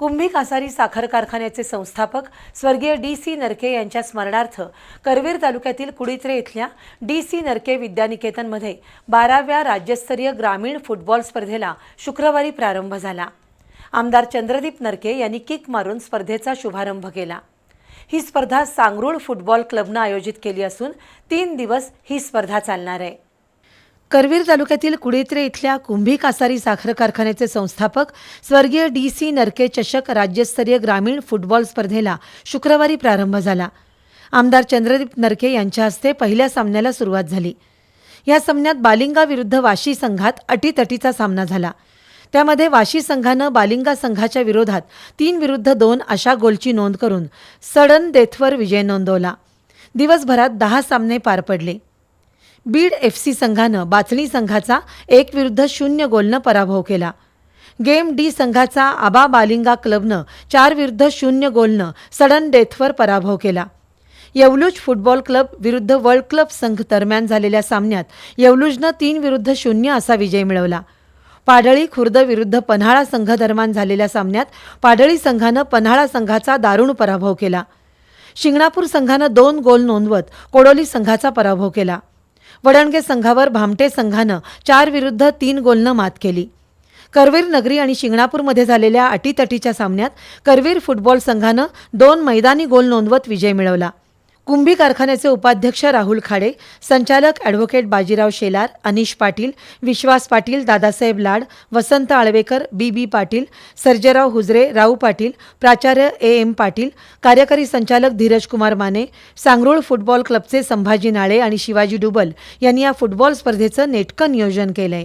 कुंभी कासारी साखर कारखान्याचे संस्थापक स्वर्गीय डी सी नरके यांच्या स्मरणार्थ करवीर तालुक्यातील कुडित्रे इथल्या डी सी नरके विद्यानिकेतनमध्ये बाराव्या राज्यस्तरीय ग्रामीण फुटबॉल स्पर्धेला शुक्रवारी प्रारंभ झाला. आमदार चंद्रदीप नरके यांनी किक मारून स्पर्धेचा शुभारंभ केला. ही स्पर्धा सांगरूळ फुटबॉल क्लबनं आयोजित केली असून तीन दिवस ही स्पर्धा चालणार आहे. करवीर तालुक्यातील कुडित्रे इथल्या कुंभी कासारी साखर कारखान्याचे संस्थापक स्वर्गीय डी सी नरके चषक राज्यस्तरीय ग्रामीण फुटबॉल स्पर्धेला शुक्रवारी प्रारंभ झाला. आमदार चंद्रदीप नरके यांच्या हस्ते पहिल्या सामन्याला सुरुवात झाली. या सामन्यात बालिंगा विरुद्ध वाशी संघात अटीतटीचा सामना झाला. त्यामध्ये वाशी संघानं बालिंगा संघाच्या विरोधात तीन विरुद्ध दोन अशा गोलची नोंद करून सडन डेथवर विजय नोंदवला. दिवसभरात दहा सामने पार पडले. बीड एफ सी संघानं बाचणी संघाचा एक विरुद्ध शून्य गोलनं पराभव केला. गेम डी संघाचा आबा बालिंगा क्लबनं चार विरुद्ध शून्य गोलनं सडन डेथवर पराभव केला. येवलूज फुटबॉल क्लब विरुद्ध वर्ल्ड क्लब संघ दरम्यान झालेल्या सामन्यात येवलूजनं तीन विरुद्ध शून्य असा विजय मिळवला. पाडळी खुर्द विरुद्ध पन्हाळा संघ दरम्यान झालेल्या सामन्यात पाडळी संघानं पन्हाळा संघाचा दारुण पराभव केला. शिंगणापूर संघानं दोन गोल नोंदवत कोडोली संघाचा पराभव केला. वडणगे संघावर भामटे संघानं चार विरुद्ध तीन गोलनं मात केली. करवीर नगरी आणि शिंगणापूरमध्ये झालेल्या अटीतटीच्या सामन्यात करवीर फुटबॉल संघानं दोन मैदानी गोल नोंदवत विजय मिळवला. कुंभी कारखान्याचे उपाध्यक्ष राहुल खाडे संचालक advocate Bajirao Shelar Anish Patil Vishwas Patil Dadasaheb Lad Vasant Alvekar B B Patil Sarjerao Hujare Rau Patil प्राचार्य ए एम पाटील कार्यकारी संचालक धीरज कुमार माने सांगरूळ फुटबॉल क्लबचे संभाजी नाळे आणि शिवाजी डुबल यांनी या फुटबॉल स्पर्धेचं नेटकं नियोजन केलंय.